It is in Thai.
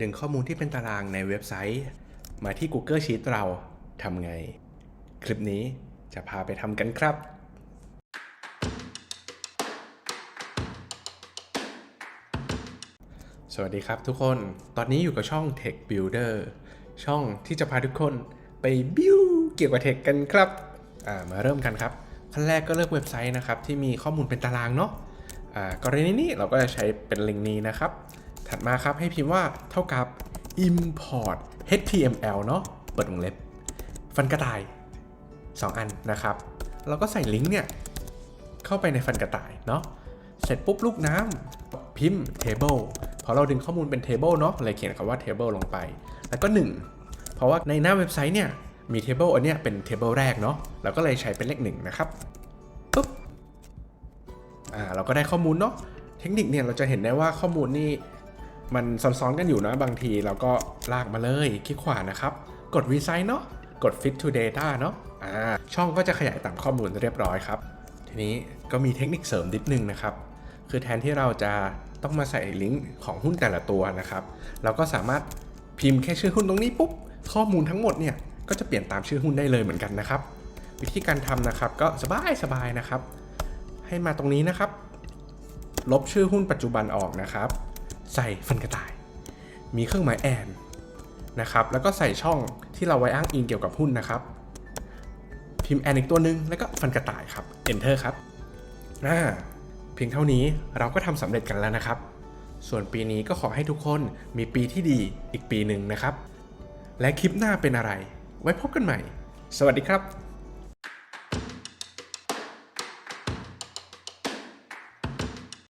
ดึงข้อมูลที่เป็นตารางในเว็บไซต์ มาที่ Google Sheet เราทำไง คลิปนี้จะพาไปทำกันครับ สวัสดีครับทุกคน ตอนนี้อยู่กับช่อง Tech Builder ช่องที่จะพาทุกคนไปบิวเกี่ยวกับเทคกันครับอ่ามาเริ่มกันครับ ขั้นแรกก็เลือกเว็บไซต์นะครับที่มีข้อมูลเป็นตารางเนาะอ่ากรณีนี้เราก็จะใช้เป็นลิงก์นี้นะครับ ถัดมาครับให้พิมพ์ว่าเท่ากับ import html เนาะเปิดวงเล็บ ฟันกระต่าย 2 อันนะครับ เราก็ใส่ลิงก์เนี่ยเข้าไปในฟันกระต่ายเนาะเสร็จปุ๊บลูกน้ำพิมพ์ table พอเราดึงข้อมูลเป็น table เนาะเลยเขียนคำว่า table ลงไป แล้วก็ 1 เพราะว่าในหน้าเว็บไซต์เนี่ยมี table อันเนี้ยเป็น table แรกเนาะเราก็เลยใช้เป็นเลขหนึ่งนะครับปุ๊บอ่าเราก็ได้ข้อมูลเนาะเทคนิคเนี่ยเราจะเห็นได้ว่าข้อมูลนี่ มันซ้อนๆกันอยู่นะบางทีเราก็ลากมาเลยคลิกขวานะครับ กด resize เนาะกด fit to data เนาะอ่าช่องก็จะขยายตามข้อมูลเรียบร้อยครับ ทีนี้ก็มีเทคนิคเสริมนิดนึงนะครับ คือแทนที่เราจะต้องมาใส่ลิงก์ของหุ้นแต่ละตัวนะครับ เราก็สามารถพิมพ์แค่ชื่อหุ้นตรงนี้ปุ๊บข้อมูลทั้งหมดเนี่ยก็จะเปลี่ยนตามชื่อหุ้นได้เลยเหมือนกันนะครับ วิธีการทำนะครับก็สบายสบายๆนะครับ ให้มาตรงนี้นะครับ ลบชื่อหุ้นปัจจุบันออกนะครับ ใส่ฟันกระต่าย มีเครื่องหมายแอนนะครับ แล้วก็ใส่ช่องที่เราไว้อ้างอิงเกี่ยวกับหุ้นนะครับ พิมพ์แอนอีกตัวหนึ่งแล้วก็ฟันกระต่ายครับ enter ครับน่าเพียงเท่านี้เราก็ทำสำเร็จกันแล้วนะครับ ส่วนปีนี้ก็ขอให้ทุกคนมีปีที่ดีอีกปีหนึ่งนะครับ และคลิปหน้าเป็นอะไร ไว้พบกันใหม่ สวัสดีครับ